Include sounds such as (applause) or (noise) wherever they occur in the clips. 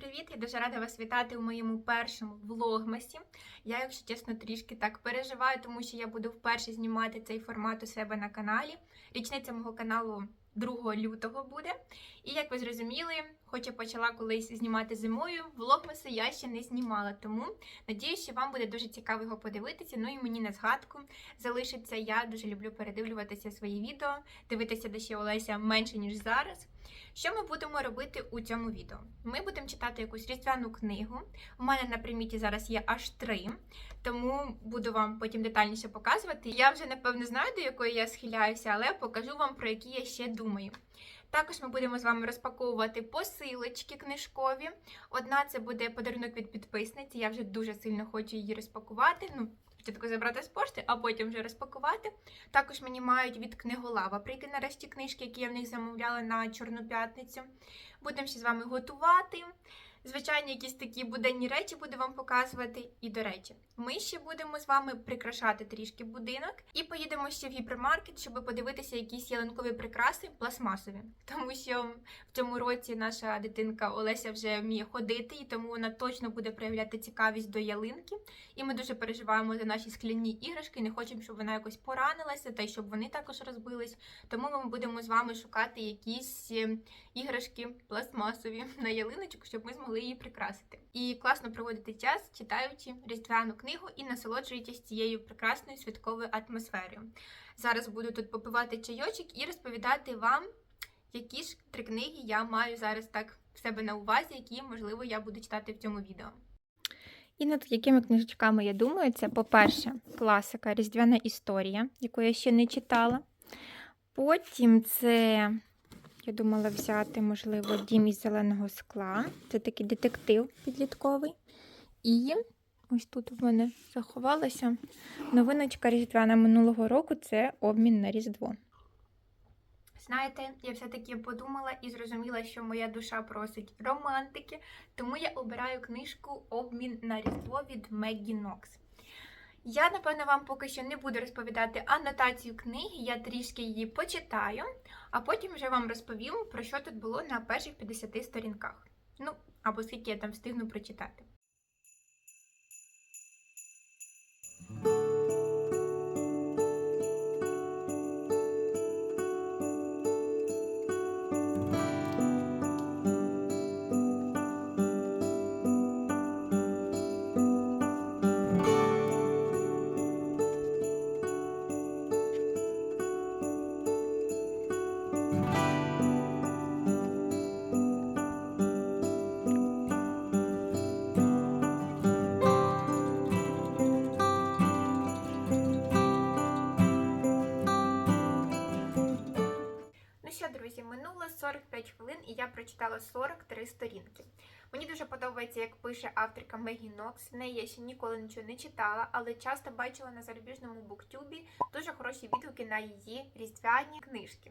привіт! Я дуже рада вас вітати у моєму першому влогмасі. Я, якщо чесно, трішки так переживаю, тому що я буду вперше знімати цей формат у себе на каналі. Річниця мого каналу 2 лютого буде. І як ви зрозуміли, хоч я почала колись знімати зимою, влогмаси я ще не знімала. Тому надіюсь, що вам буде дуже цікаво його подивитися. Ну і мені на згадку залишиться. Я дуже люблю передивлюватися свої відео, дивитися де ще Олеся менше ніж зараз. Що ми будемо робити у цьому відео? Ми будемо читати якусь різдвяну книгу. У мене на приміті зараз є аж три, тому буду вам потім детальніше показувати. Я вже напевно знаю, до якої я схиляюся, але покажу вам про які я ще думаю. Також ми будемо з вами розпаковувати посилочки книжкові. Одна це буде подарунок від підписниці. Я вже дуже сильно хочу її розпакувати. Ну, спочатку забрати з пошти, а потім вже розпакувати. Також мені мають від книголава прийти нарешті книжки, які я в них замовляла на Чорну п'ятницю. Будемо ще з вами готувати. Звичайно, якісь такі буденні речі буду вам показувати. І до речі, ми ще будемо з вами прикрашати трішки будинок і поїдемо ще в гіпермаркет, щоб подивитися якісь ялинкові прикраси пластмасові. Тому що в цьому році наша дитинка Олеся вже вміє ходити, і тому вона точно буде проявляти цікавість до ялинки. І ми дуже переживаємо за наші скляні іграшки. Не хочемо, щоб вона якось поранилася, та й щоб вони також розбились. Тому ми будемо з вами шукати якісь е, іграшки пластмасові на ялиночку, щоб ми змогли її прикрасити. І класно проводити час, читаючи різдвяну книгу і насолоджуючись цією прекрасною святковою атмосферою. Зараз буду тут попивати чайочок і розповідати вам, які ж три книги я маю зараз так в себе на увазі, які, можливо, я буду читати в цьому відео. І над якими книжечками я думаю, це, по-перше, класика Різдвяна історія, яку я ще не читала. Потім це я думала взяти, можливо, дім із зеленого скла. Це такий детектив підлітковий. І ось тут в мене заховалася новиночка Різдвяна минулого року це обмін на Різдво. Знаєте, я все-таки подумала і зрозуміла, що моя душа просить романтики, тому я обираю книжку Обмін на Різдво від Меггі Нокс. Я, напевно, вам поки що не буду розповідати анотацію книги, я трішки її почитаю, а потім вже вам розповім, про що тут було на перших 50 сторінках. Ну, або скільки я там встигну прочитати. І я прочитала 43 сторінки. Мені дуже подобається, як пише авторка Мегі Нокс. В неї я ще ніколи нічого не читала, але часто бачила на зарубіжному буктюбі дуже хороші відгуки на її різдвяні книжки.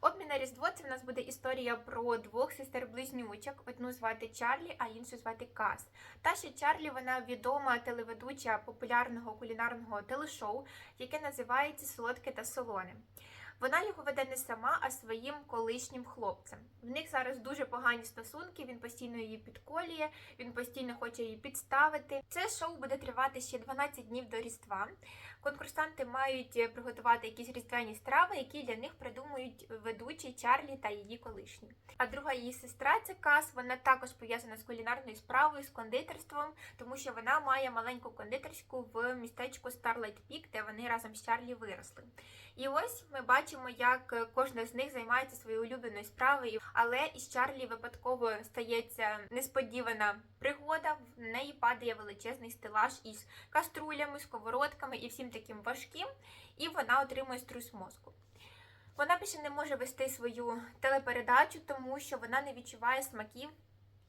Обмін на Різдво це в нас буде історія про двох сестер-близнючок. Одну звати Чарлі, а іншу звати Кас. Та ще Чарлі вона відома телеведуча популярного кулінарного телешоу, яке називається Солодке та солоне. Вона його веде не сама, а своїм колишнім хлопцем. В них зараз дуже погані стосунки. Він постійно її підколює, він постійно хоче її підставити. Це шоу буде тривати ще 12 днів до Різдва. Конкурсанти мають е, приготувати якісь різдвяні страви, які для них придумують ведучі Чарлі та її колишні. А друга її сестра, це Кас, вона також пов'язана з кулінарною справою, з кондитерством, тому що вона має маленьку кондитерську в містечку Starlight Peak, де вони разом з Чарлі виросли. І ось ми бачимо, як е, кожна з них займається своєю улюбленою справою, але із Чарлі випадково стається несподівана пригода. В неї падає величезний стелаж із каструлями, сковородками і всім таким важким, і вона отримує струс мозку. Вона більше не може вести свою телепередачу, тому що вона не відчуває смаків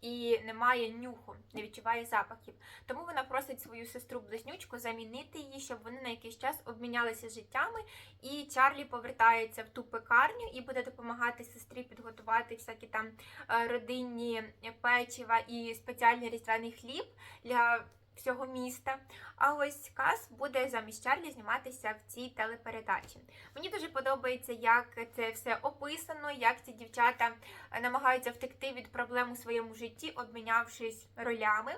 і не має нюху, не відчуває запахів. Тому вона просить свою сестру близнючку замінити її, щоб вони на якийсь час обмінялися життями. І Чарлі повертається в ту пекарню і буде допомагати сестрі підготувати всякі там е, родинні печива і спеціальний різдвяний хліб для всього міста. А ось Кас буде замість Чарлі зніматися в цій телепередачі. Мені дуже подобається, як це все описано, як ці дівчата е, намагаються втекти від проблем у своєму житті, обмінявшись ролями.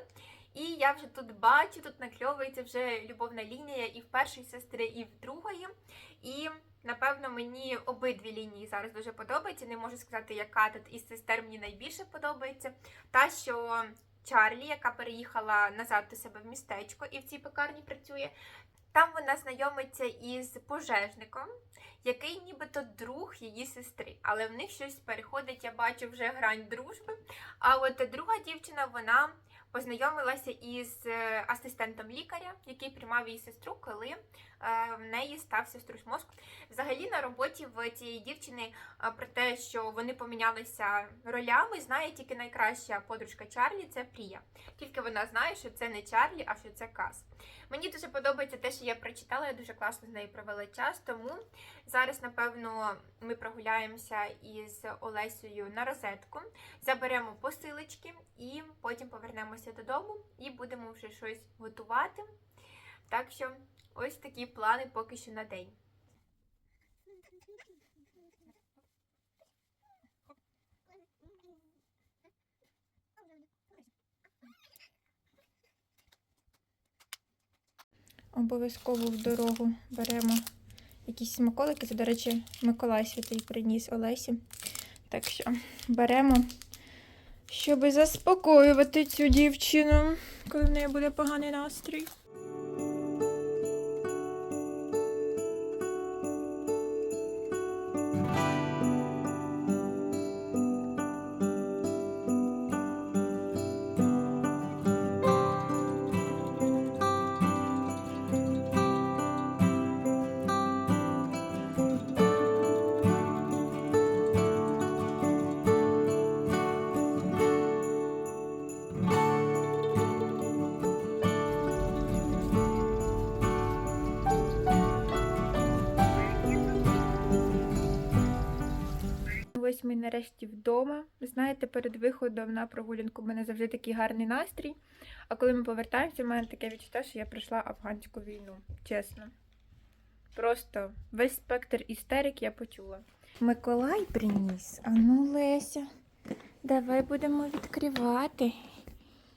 І я вже тут бачу, тут накльовується вже любовна лінія і в першої сестри, і в другої. І напевно мені обидві лінії зараз дуже подобаються. Не можу сказати, яка тут із сестер мені найбільше подобається. Та, що Чарлі, яка переїхала назад до себе в містечко і в цій пекарні працює. Там вона знайомиться із пожежником, який нібито друг її сестри. Але в них щось переходить, я бачу вже грань дружби. А от друга дівчина, вона познайомилася із е, асистентом лікаря, який приймав її сестру, коли е, в неї стався струс мозку. Взагалі на роботі в цієї дівчини е, про те, що вони помінялися ролями, знає тільки найкраща подружка Чарлі це Прія. Тільки вона знає, що це не Чарлі, а що це Кас. Мені дуже подобається те, що я прочитала, я дуже класно з нею провела час, тому зараз, напевно, ми прогуляємося із Олесею на розетку, заберемо посилочки і потім повернемося додому і будемо вже щось готувати. Так що ось такі плани поки що на день. Обов'язково в дорогу беремо якісь смаколики. Це, до речі, Миколай Святий приніс Олесі. Так що беремо, щоб заспокоювати цю дівчину, коли в неї буде поганий настрій. Ось ми нарешті вдома. Знаєте, перед виходом на прогулянку в мене завжди такий гарний настрій. А коли ми повертаємося, в мене таке відчуття, що я пройшла афганську війну. Чесно. Просто весь спектр істерик я почула. Миколай приніс. А ну, Леся, давай будемо відкривати.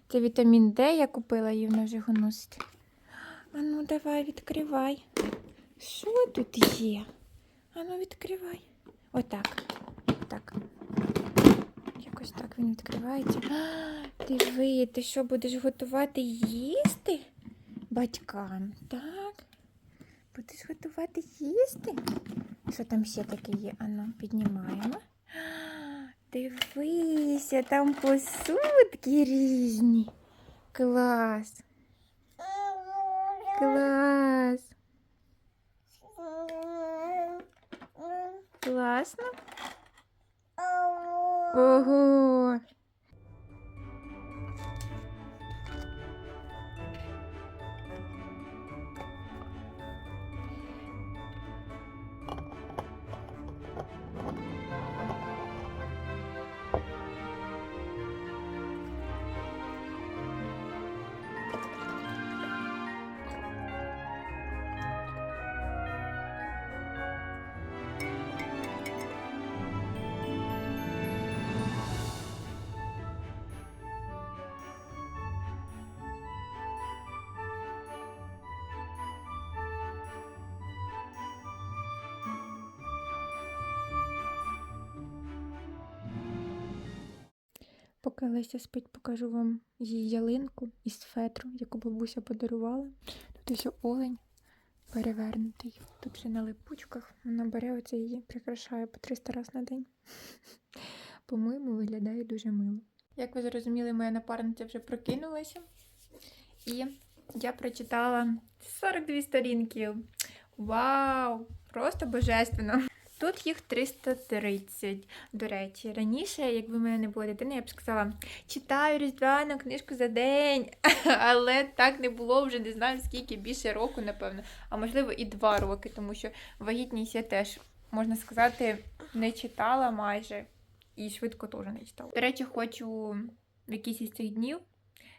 Це вітамін Д я купила і вона вже його носить. А ну, давай відкривай. Що тут є? А ну, відкривай. Отак. Так. Якось так він відкривається. А, диви, ти що, будеш готувати їсти батькам? Так? Будеш готувати їсти? Що там ще таке є? Ану, піднімаємо. А, Дивися, там посудки різні. Клас. Клас. Класно. Ого. Поки Леся спить, покажу вам її ялинку із фетру, яку бабуся подарувала. Тут ось олень перевернутий. Тут вже на липучках. Вона бере оце її, прикрашає по 300 разів на день. (laughs) По-моєму, виглядає дуже мило. Як ви зрозуміли, моя напарниця вже прокинулася. І я прочитала 42 сторінки. Вау! Просто божественно! Тут їх 330. До речі, раніше, якби в мене не було дитини, я б сказала, читаю різдвяну книжку за день. (laughs) Але так не було вже не знаю скільки, більше року, напевно, а можливо і два роки, тому що вагітність я теж, можна сказати, не читала майже і швидко теж не читала. До речі, хочу в якийсь із цих днів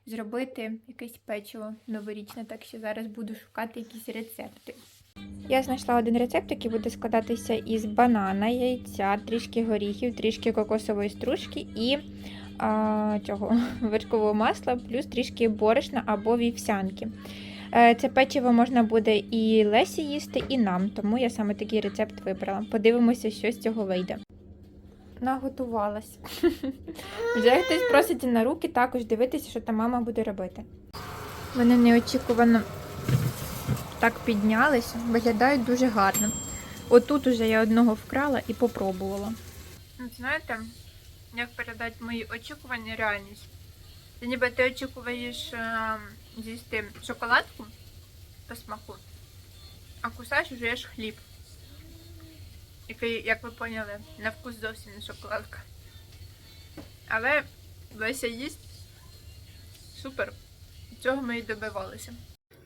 зробити якесь печиво новорічне, так що зараз буду шукати якісь рецепти. Я знайшла один рецепт, який буде складатися із банана, яйця, трішки горіхів, трішки кокосової стружки і а, цього (laughs) вершкового масла, плюс трішки борошна або вівсянки. Е, Це печиво можна буде і Лесі їсти, і нам, тому я саме такий рецепт вибрала. Подивимося, що з цього вийде. Наготувалась. (laughs) Вже хтось просить на руки також дивитися, що там мама буде робити. Вони неочікувано так піднялися, виглядають дуже гарно. Отут уже я одного вкрала і попробувала. Знаєте, як передати мої очікування реальність? Це ніби ти очікуєш е, з'їсти шоколадку по смаку, а кусаєш вже їш хліб. Який, як ви поняли, на вкус зовсім не шоколадка. Але Леся їсть супер. Цього ми і добивалися.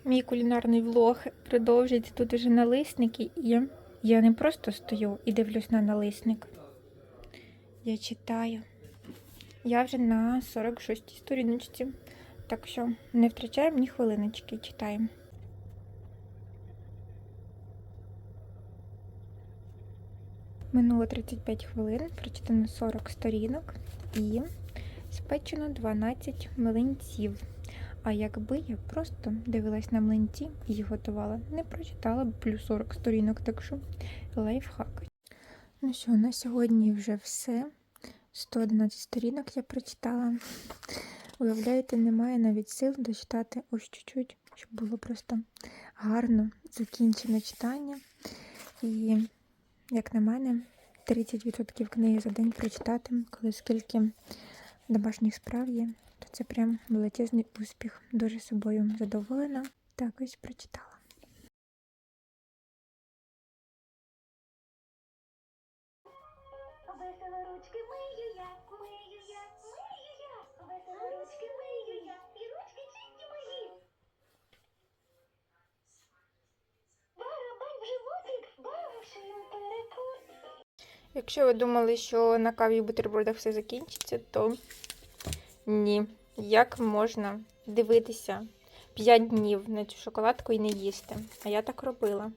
Мій кулінарний влог продовжується тут уже налисники, і я не просто стою і дивлюсь на налисник. Я читаю. Я вже на 46-й сторіночці, так що не втрачаємо ні хвилиночки, читаємо. Минуло 35 хвилин, прочитано 40 сторінок і спечено 12 млинців. А якби я просто дивилась на млинці і готувала, не прочитала б плюс 40 сторінок, так що лайфхак. Ну що, на сьогодні вже все. 111 сторінок я прочитала. Уявляєте, немає навіть сил дочитати ось чуть-чуть, щоб було просто гарно закінчене читання. І, як на мене, 30% книги за день прочитати, коли скільки домашніх справ є, то це прям величезний успіх. Дуже собою задоволена. Так ось прочитала. Весело ручки мию я, мию я, мию я. Весело ручки мию я, і ручки чисті мої. Барабань в животик, барашин перекус. Якщо ви думали, що на каві і бутербродах все закінчиться, то ні. Як можна дивитися 5 днів на цю шоколадку і не їсти? А я так робила.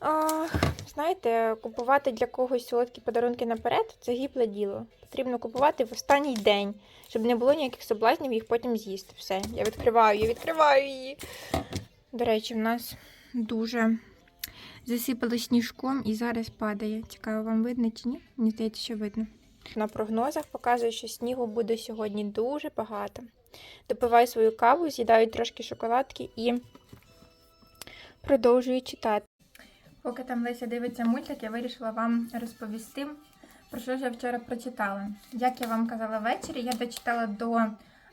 А, знаєте, купувати для когось солодкі подарунки наперед це гібле діло. Потрібно купувати в останній день, щоб не було ніяких соблазнів їх потім з'їсти. Все, я відкриваю, я відкриваю її. До речі, в нас дуже засипало сніжком і зараз падає. Цікаво, вам видно чи ні? Мені здається, що видно. На прогнозах показує, що снігу буде сьогодні дуже багато. Допиваю свою каву, з'їдаю трошки шоколадки і продовжую читати. Поки там Леся дивиться мультик, я вирішила вам розповісти, про що ж я вчора прочитала. Як я вам казала ввечері, я дочитала до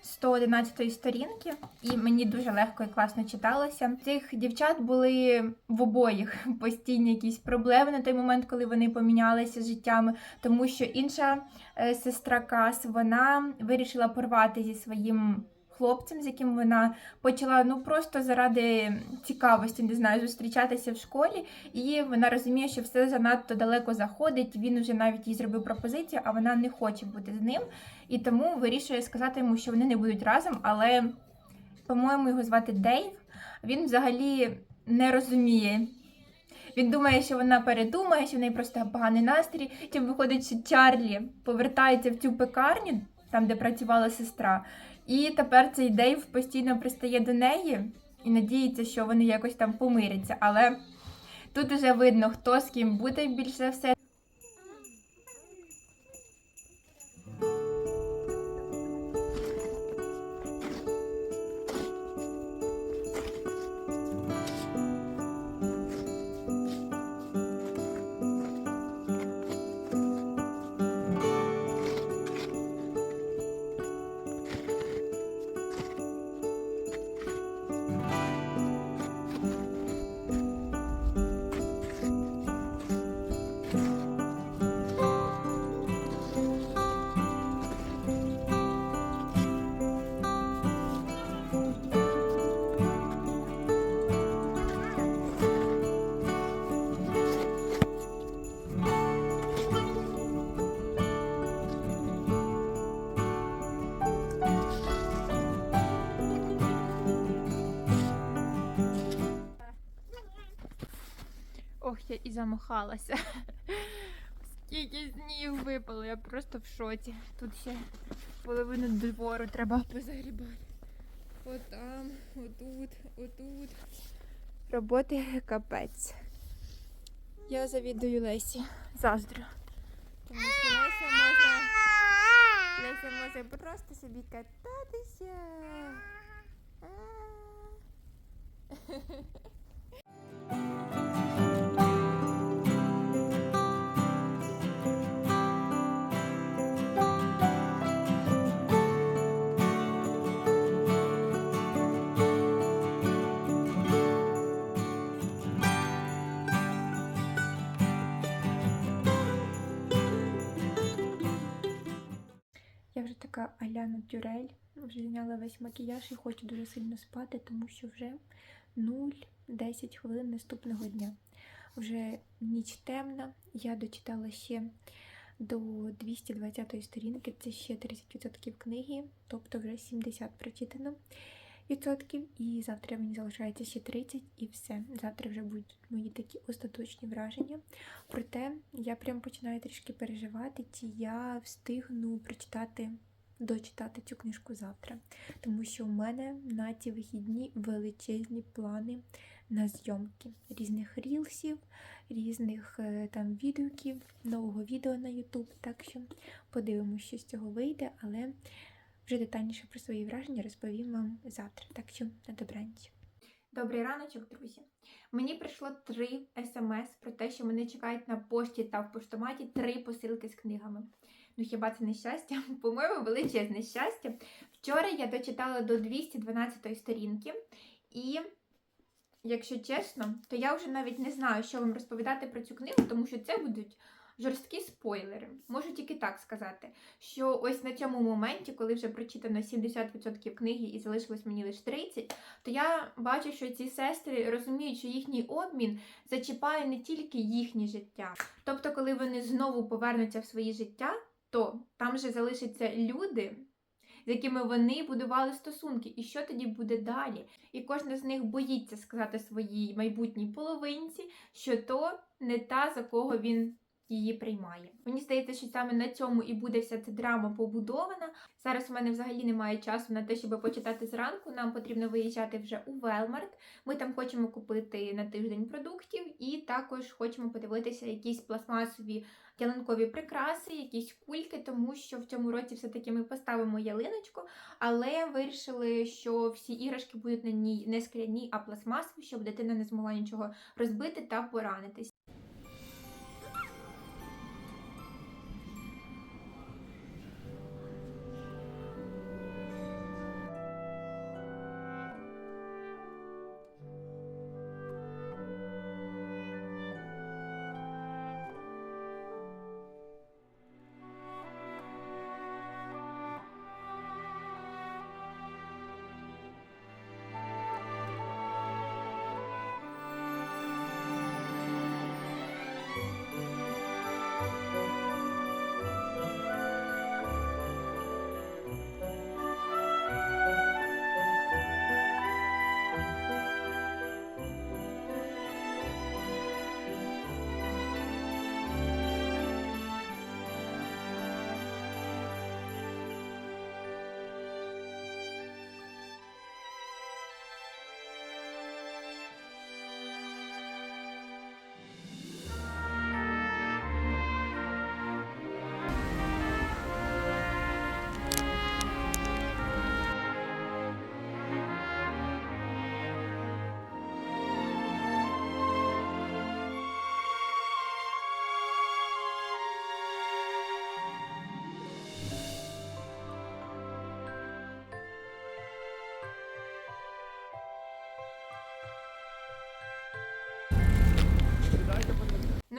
111 сторінки, і мені дуже легко і класно читалося. Цих дівчат були в обоїх (laughs) постійні якісь проблеми на той момент, коли вони помінялися життями, тому що інша е, сестра Кас вона вирішила порвати зі своїм хлопцем, з яким вона почала ну просто заради цікавості, не знаю, зустрічатися в школі. І вона розуміє, що все занадто далеко заходить. Він вже навіть їй зробив пропозицію, а вона не хоче бути з ним. І тому вирішує сказати йому, що вони не будуть разом, але, по-моєму, його звати Дейв. Він взагалі не розуміє. Він думає, що вона передумає, що в неї просто поганий настрій. Тим виходить, що Чарлі повертається в цю пекарню, там, де працювала сестра. І тепер цей Дейв постійно пристає до неї і надіється, що вони якось там помиряться. Але тут уже видно, хто з ким буде більше за все. Я і замахалася. Скільки снігу випало, я просто в шоці. Тут ще половину двору треба позагрібати. Отам, отут, отут. Роботи капець. Я завідую Лесі. Заздрю. Леся може, Леся може просто собі кататися. (laughs) вже Тюрель, вже зняла весь макіяж і хочу дуже сильно спати, тому що вже 0-10 хвилин наступного дня. Вже ніч темна, я дочитала ще до 220 сторінки, це ще 30% книги, тобто вже 70 прочитано відсотків. І завтра мені залишається ще 30 і все. Завтра вже будуть мої такі остаточні враження. Проте я прям починаю трішки переживати, чи я встигну прочитати, дочитати цю книжку завтра. Тому що у мене на ці вихідні величезні плани на зйомки різних рілсів, різних е, там відгуків, нового відео на YouTube. Так що подивимося, що з цього вийде, але вже детальніше про свої враження розповім вам завтра. Так що на добраніч. Добрий раночок, друзі. Мені прийшло три смс про те, що мене чекають на пошті та в поштоматі три посилки з книгами. Ну хіба це не щастя? (laughs) По-моєму, величезне щастя. Вчора я дочитала до 212 сторінки, і, якщо чесно, то я вже навіть не знаю, що вам розповідати про цю книгу, тому що це будуть жорсткі спойлери. Можу тільки так сказати, що ось на цьому моменті, коли вже прочитано 70% книги і залишилось мені лише 30%, то я бачу, що ці сестри розуміють, що їхній обмін зачіпає не тільки їхнє життя. Тобто, коли вони знову повернуться в свої життя, то там же залишаться люди, з якими вони будували стосунки, і що тоді буде далі? І кожна з них боїться сказати своїй майбутній половинці, що то не та, за кого він її приймає. Мені здається, що саме на цьому і буде вся ця драма побудована. Зараз у мене взагалі немає часу на те, щоб почитати зранку. Нам потрібно виїжджати вже у Велмарт. Ми там хочемо купити на тиждень продуктів, і також хочемо подивитися якісь пластмасові ялинкові прикраси, якісь кульки, тому що в цьому році все-таки ми поставимо ялиночку, але вирішили, що всі іграшки будуть на ній не скляні, а пластмасові, щоб дитина не змогла нічого розбити та поранитись.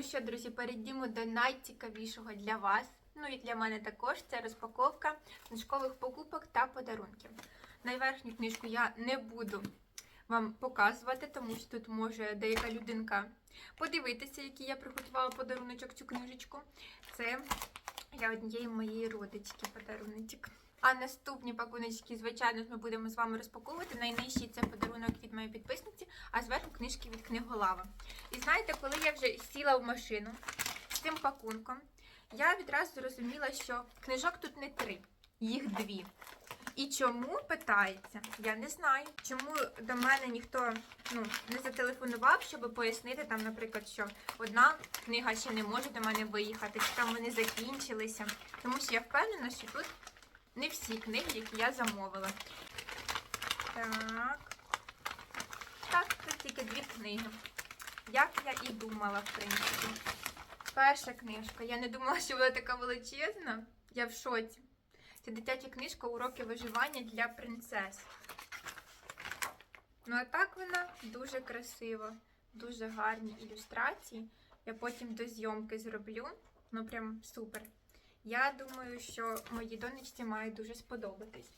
Ну що, друзі, перейдімо до найцікавішого для вас. Ну і для мене також це розпаковка книжкових покупок та подарунків. Найверхню книжку я не буду вам показувати, тому що тут може деяка людинка подивитися, який я приготувала подаруночок цю книжечку. Це для однієї моєї родички подаруночок. А наступні пакуночки, звичайно, ми будемо з вами розпаковувати. Найнижчий це подарунок від моєї підписниці, а зверху книжки від книголава. І знаєте, коли я вже сіла в машину з цим пакунком, я відразу зрозуміла, що книжок тут не три, їх дві. І чому питається? Я не знаю. Чому до мене ніхто ну, не зателефонував, щоб пояснити там, наприклад, що одна книга ще не може до мене виїхати, чи там вони закінчилися. Тому що я впевнена, що тут не всі книги, які я замовила. Так. Так, тут тільки дві книги. Як я і думала, в принципі. Перша книжка. Я не думала, що вона така величезна. Я в шоці. Це дитяча книжка Уроки виживання для принцес. Ну, а так вона дуже красива, дуже гарні ілюстрації. Я потім до зйомки зроблю. Ну, прям супер. Я думаю, що моїй донечці має дуже сподобатись.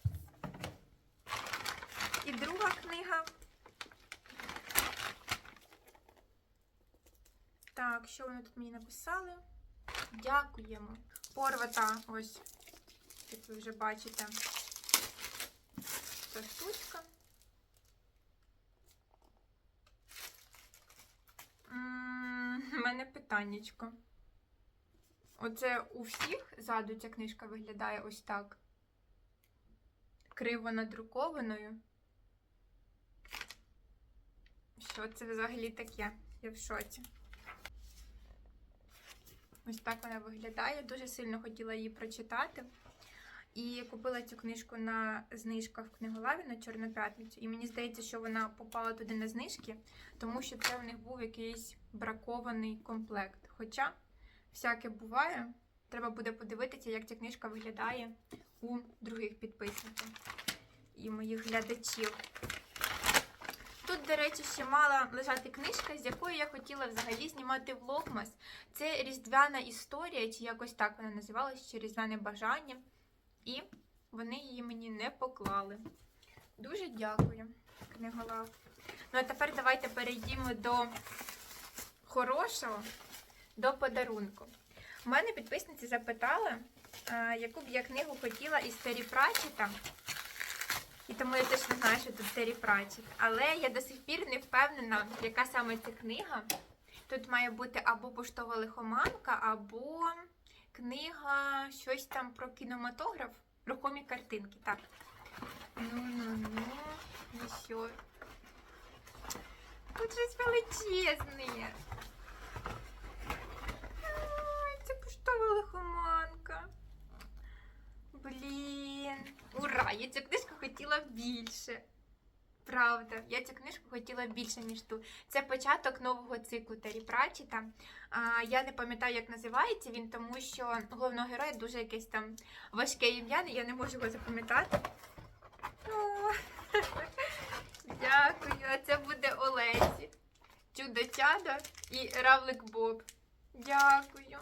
І друга книга. Так, що вони тут мені написали? Дякуємо. Порвата, ось, як ви вже бачите, ця штучка. У мене питаннячко. Оце у всіх ззаду ця книжка виглядає ось так. Криво надрукованою. Що це взагалі таке? Я в шоці. Ось так вона виглядає. Дуже сильно хотіла її прочитати. І купила цю книжку на знижках в книголаві на Чорну п'ятницю. І мені здається, що вона попала туди на знижки, тому що це у них був якийсь бракований комплект. Хоча всяке буває. Треба буде подивитися, як ця книжка виглядає у других підписників і моїх глядачів. Тут, до речі, ще мала лежати книжка, з якої я хотіла взагалі знімати влогмас. Це різдвяна історія, чи якось так вона називалась, чи різдвяне бажання. І вони її мені не поклали. Дуже дякую, книголав. Ну а тепер давайте перейдімо до хорошого, до подарунку. У мене підписниці запитали, яку б я книгу хотіла із Террі Пратчета. І тому я точно знаю, що тут Террі Пратчет. Але я до сих пір не впевнена, яка саме ця книга. Тут має бути або поштова лихоманка, або книга щось там про кінематограф, рухомі картинки. Так. Ну-ну-ну, і що? Тут щось величезне. Ай, Це лихоманка. Блін. Ура! Я цю книжку хотіла більше. Правда, я цю книжку хотіла більше, ніж ту. Це початок нового циклу Террі Пратчета. А, я не пам'ятаю, як називається він, тому що головного героя дуже якесь там важке ім'я, я не можу його запам'ятати. О, (laughs) Дякую, а це буде Олесі. Чудо чадо і Равлик Боб. Дякую.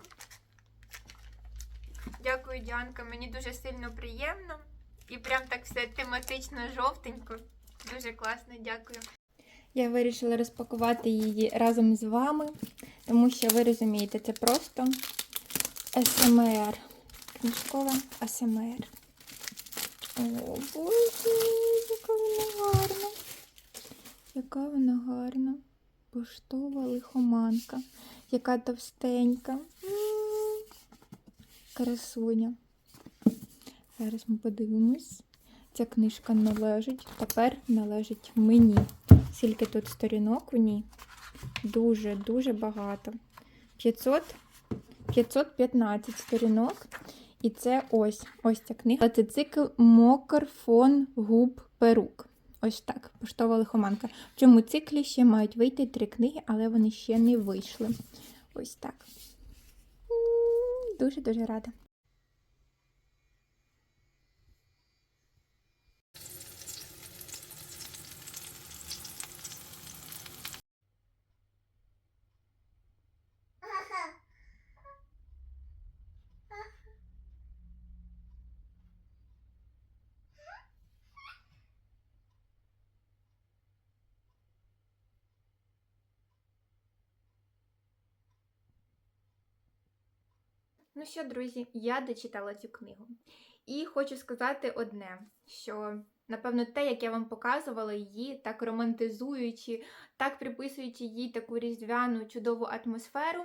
Дякую, Діанка. Мені дуже сильно приємно. І прям так все тематично жовтенько. Дуже класно, дякую. Я вирішила розпакувати її разом з вами, тому що ви розумієте, це просто СМР. Книжкова АСМР. О, боже, яка вона гарна. Яка вона гарна. Поштова лихоманка. Яка товстенька. Красуня. Зараз ми подивимось. Ця книжка належить, тепер належить мені. Скільки тут сторінок у ній? Дуже-дуже багато. 500, 515 сторінок. І це ось ось ця книга. Це цикл Мокер фон Губ Перук. Ось так, поштова лихоманка. В цьому циклі ще мають вийти три книги, але вони ще не вийшли. Ось так. Дуже-дуже рада. Ну що, друзі, я дочитала цю книгу. І хочу сказати одне, що напевно те, як я вам показувала її, так романтизуючи, так приписуючи їй таку різдвяну чудову атмосферу.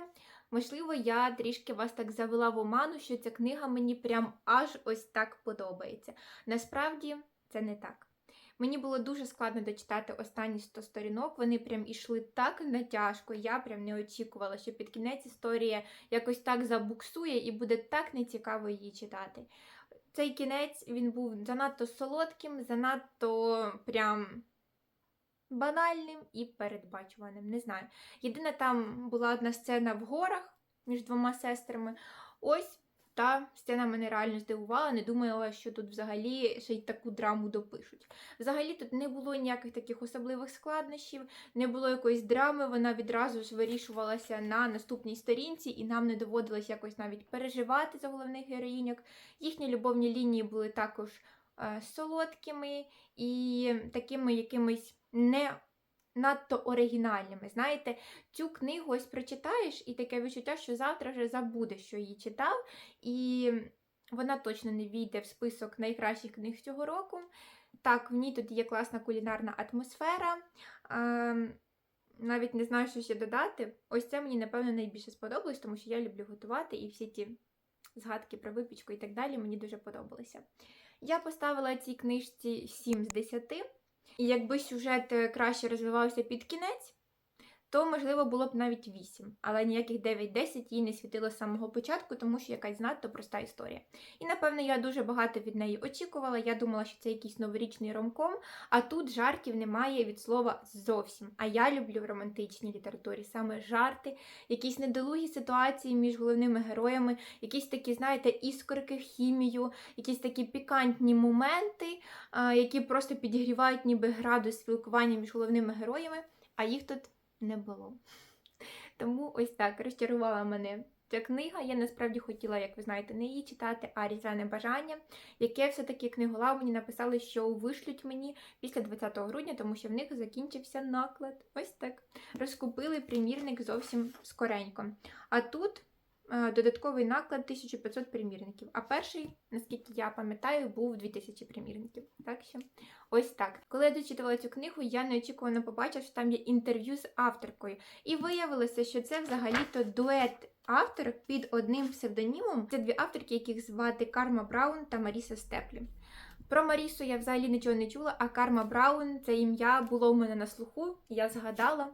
Можливо, я трішки вас так завела в оману, що ця книга мені прям аж ось так подобається. Насправді це не так. Мені було дуже складно дочитати останні 100 сторінок. Вони прям ішли так натяжко. Я прям не очікувала, що під кінець історія якось так забуксує і буде так нецікаво її читати. Цей кінець він був занадто солодким, занадто прям банальним і передбачуваним. Не знаю. Єдина там була одна сцена в горах між двома сестрами. Ось та сцена мене реально здивувала. Не думала, що тут взагалі ще й таку драму допишуть. Взагалі тут не було ніяких таких особливих складнощів, не було якоїсь драми, вона відразу ж вирішувалася на наступній сторінці, і нам не доводилось якось навіть переживати за головних героїньок. Їхні любовні лінії були також е, солодкими і такими якимись не надто оригінальними. Знаєте, цю книгу ось прочитаєш, і таке відчуття, що завтра вже забудеш, що її читав, і вона точно не війде в список найкращих книг цього року. Так, в ній тут є класна кулінарна атмосфера. Навіть не знаю, що ще додати. Ось це мені, напевно, найбільше сподобалось, тому що я люблю готувати і всі ті згадки про випічку і так далі мені дуже подобалися. Я поставила цій книжці 7 з 10. І якби сюжет е, краще розвивався під кінець, то можливо було б навіть 8. Але ніяких 9-10 їй не світило з самого початку, тому що якась надто проста історія. І напевно я дуже багато від неї очікувала. Я думала, що це якийсь новорічний ромком, а тут жартів немає від слова зовсім. А я люблю в романтичній літературі саме жарти, якісь недолугі ситуації між головними героями, якісь такі, знаєте, іскорки, хімію, якісь такі пікантні моменти, які просто підігрівають ніби градус спілкування між головними героями, а їх тут не було. Тому ось так розчарувала мене ця книга. Я насправді хотіла, як ви знаєте, не її читати, а різдвяне бажання, яке все-таки книголав мені написали, що вишлють мені після 20 грудня, тому що в них закінчився наклад. Ось так. Розкупили примірник зовсім скоренько. А тут. Е, Додатковий наклад 1500 примірників. А перший, наскільки я пам'ятаю, був 2000 примірників. Так що ось так. Коли я дочитувала цю книгу, я неочікувано побачила, що там є інтерв'ю з авторкою. І виявилося, що це взагалі-то дует авторок під одним псевдонімом. Це дві авторки, яких звати Карма Браун та Маріса Степлі. Про Марісу я взагалі нічого не чула, а Карма Браун це ім'я було в мене на слуху. Я згадала.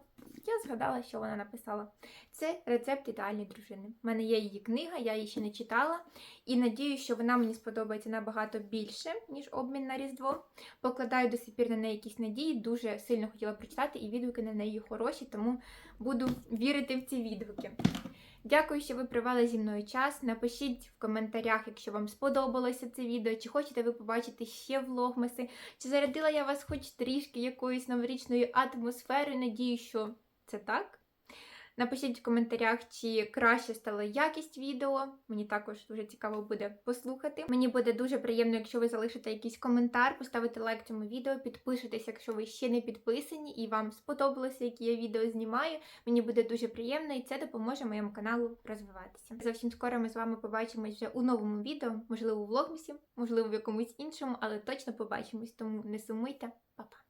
Я згадала, що вона написала. Це рецепт ідеальної дружини. У мене є її книга, я її ще не читала. І надію, що вона мені сподобається набагато більше, ніж обмін на Різдво. Покладаю до сих пір на неї якісь надії. Дуже сильно хотіла прочитати, і відгуки на неї хороші, тому буду вірити в ці відгуки. Дякую, що ви провели зі мною час. Напишіть в коментарях, якщо вам сподобалося це відео, чи хочете ви побачити ще влогмаси, чи зарядила я вас хоч трішки якоюсь новорічною атмосферою. Надію, що це так. Напишіть в коментарях, чи краще стала якість відео. Мені також дуже цікаво буде послухати. Мені буде дуже приємно, якщо ви залишите якийсь коментар, поставите лайк цьому відео, підпишитесь, якщо ви ще не підписані і вам сподобалося, які я відео знімаю. Мені буде дуже приємно і це допоможе моєму каналу розвиватися. Зовсім скоро ми з вами побачимось вже у новому відео, можливо, у влогмісі, можливо, в якомусь іншому, але точно побачимось. Тому не сумуйте, Па-па!